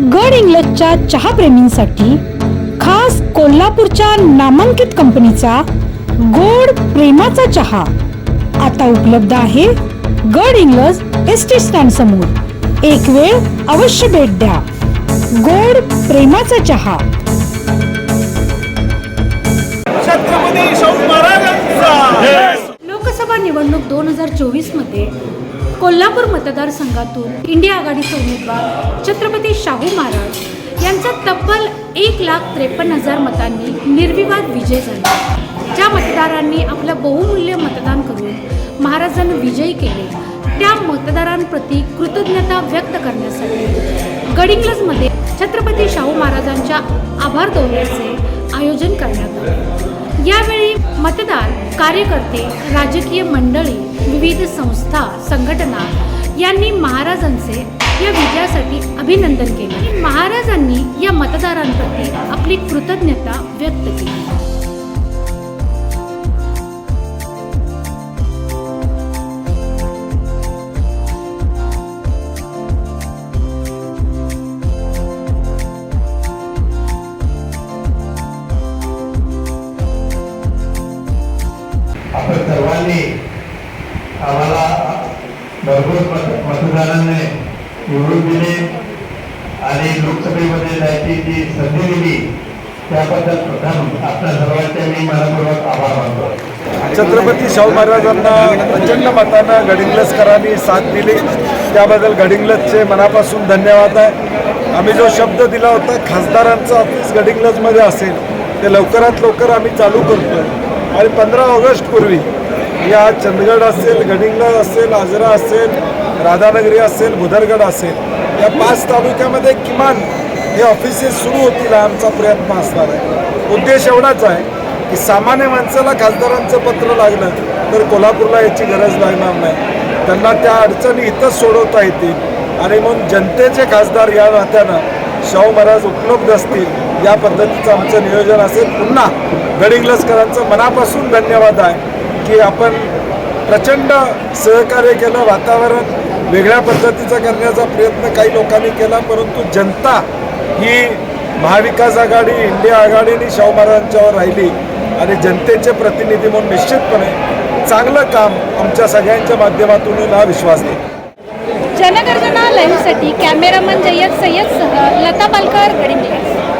गड इंग्लजच्या चहाप्रेमींसाठी खास कोल्हापूरच्या नामांकित कंपनीचा गोड प्रेमाचा चहा आता उपलब्ध आहे गड इंग्लज एस टी स्टँड समोर. एक वेळ अवश्य भेट द्या. गोड प्रेमाचा चहा. लोकसभा निवडणूक दोन हजार चोवीसमध्ये कोल्हापूर मतदारसंघातून इंडिया आघाडीचे उमेदवार छत्रपती शाहू महाराज यांचा तब्बल एक लाख त्रेपन्न हजार मतांनी निर्विवाद विजय झाला. ज्या मतदारांनी आपलं बहुमूल्य मतदान करून महाराजांना विजयी केले त्या मतदारांप्रती कृतज्ञता व्यक्त करण्यासाठी गडिंग्लजमध्ये छत्रपती शाहू महाराजांच्या आभार दौऱ्याचे आयोजन करण्यात आले. यावेळी मतदार कार्यकर्ते राजकीय मंडळी विविध संस्था संघटना यांनी महाराजांचे या विजयासाठी अभिनंदन केले. महाराजांनी या मतदारांप्रती आपली कृतज्ञता व्यक्त केली. आपण सर्वांनी आम्हाला भरपूर मत मतदारांनी निवडून दिले आणि लोकसभेमध्ये जायची जी संधी दिली त्याबद्दल प्रथम आपल्या सर्वांचे मी मनपूर्वक आभार मानतो. छत्रपती शाहू महाराजांना प्रचंड मतानं गडिंग्लजकरांनी साथ दिली. त्याबद्दल गडिंग्लजचे मनापासून धन्यवाद आहे. आम्ही जो शब्द दिला होता खासदारांचं ऑफिस गडिंग्लजमध्ये असेल ते लवकरात लवकर आम्ही चालू करतो आणि पंधरा ऑगस्टपूर्वी या चंदगड असेल गडिंग्लज असेल आजरा असेल राधानगरी असेल भुदरगड असेल या पाच तालुक्यामध्ये किमान हे ऑफिसेस सुरू होतील हा आमचा प्रयत्न असणार आहे. उद्देश एवढाच आहे की सामान्य माणसाला खासदारांचं पत्र लागलं तर कोल्हापूरला याची गरज लागणार नाही. त्यांना त्या अडचणी इथंच सोडवता येतील. आणि म्हणून जनतेचे खासदार या नात्यानं शाहू महाराज उपलब्ध असतील. या पद्धतीचं आमचं नियोजन असेल. पुन्हा गडिंग्लजकरांचं मनापासून धन्यवाद आहे की आपण प्रचंड सहकार्य केलं वातावरण वेगळ्या पद्धतीचा करण्याचा प्रयत्न काही लोकांनी केला परंतु जनता ही महाविकास आघाडी इंडिया आघाडीने शाहू महाराजांच्यावर राहिली आणि जनतेचे प्रतिनिधी म्हणून निश्चितपणे चांगलं काम आमच्या सगळ्यांच्या माध्यमातून हा विश्वास देईल. जनगर्जना लाईव्हसाठी कॅमेरामन जय्यद सय्यदसह लता पालकर गडिंग्लज